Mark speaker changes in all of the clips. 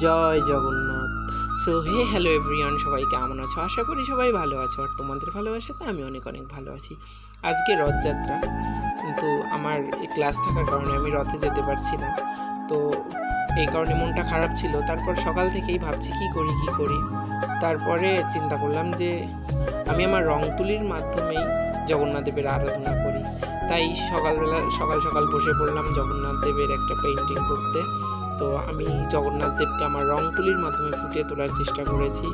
Speaker 1: জয় Jagannath. So hey hello everyone সবাই কেমন আছো? আশা করি সবাই ভালো আছো আর তোমাদের ভালোবাসাতে আমি অনেক অনেক ভালো আছি। আজকে রথযাত্রা। কিন্তু আমার ক্লাস থাকার কারণে আমি রথে যেতে পারছি না। তো এই কারণে মনটা খারাপ ছিল। তারপর সকাল থেকেই ভাবছি, কি করি কি করি? তারপরে চিন্তা করলাম যে আমি আমার রং তুলির মাধ্যমেই জগন্নাথ দেবের আরাধনা করি। তাই সকালবেলা, সকাল সকাল বসে পড়লাম জগন্নাথ দেবের একটা পেন্টিং করতে। তো আমি জগন্নাথ দেবকে আমার রং তুলির মাধ্যমে ফুটিয়ে তোলার চেষ্টা করেছি।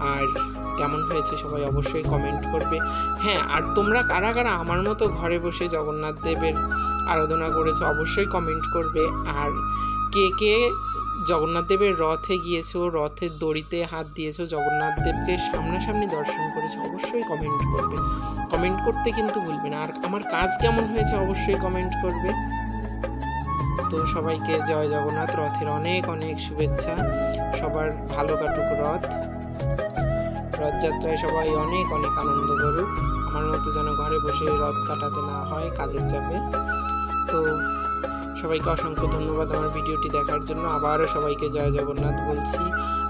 Speaker 1: আর কেমন হয়েছে সবাই অবশ্যই কমেন্ট করবে। হ্যাঁ আর তোমরা কারা কারা আমার মতো ঘরে বসে জগন্নাথ দেবের আরাধনা করেছ অবশ্যই কমেন্ট করবে। আর কে কে জগন্নাথ দেবের রথে গিয়েছো, রথের দড়িতে হাত দিয়েছ, জগন্নাথ দেবকে সামনাসামনি দর্শন করেছ অবশ্যই কমেন্ট করবে। কমেন্ট করতে কিন্তু ভুলবে না। আর আমার কাজ কেমন হয়েছে অবশ্যই কমেন্ট করবে। তো সবাইকে জয় জগন্নাথ। রথের অনেক অনেক শুভেচ্ছা। সবার ভালো কাটুক রথ। রথযাত্রায় সবাই অনেক অনেক আনন্দ করুক। আমার মতো যেন ঘরে বসে রথ কাটাতে না হয়, কাজের চাপে। তো সবাইকে অসংখ্য ধন্যবাদ আমার ভিডিওটি দেখার জন্য। আবারও সবাইকে জয় জগন্নাথ বলছি।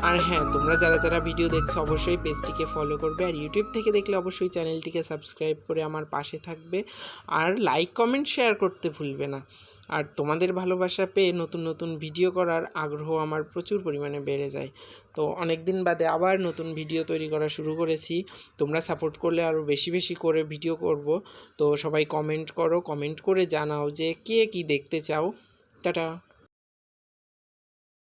Speaker 1: আর হ্যাঁ তোমরা যারা যারা ভিডিও দেখছ অবশ্যই পেজটিকে ফলো করবে। আর ইউটিউব থেকে দেখলে অবশ্যই চ্যানেলটিকে সাবস্ক্রাইব করে আমার পাশে থাকবে। আর লাইক কমেন্ট শেয়ার করতে ভুলবে না। আর তোমাদের ভালোবাসা পেয়ে নতুন নতুন ভিডিও করার আগ্রহ আমার প্রচুর পরিমাণে বেড়ে যায়। তো অনেক দিন বাদে আবার নতুন ভিডিও তৈরি করা শুরু করেছি। তোমরা সাপোর্ট করলে আরও বেশি বেশি করে ভিডিও করব। তো সবাই কমেন্ট করো কমেন্ট করে জানাও যে কে কি দেখতে চাও। টাটা!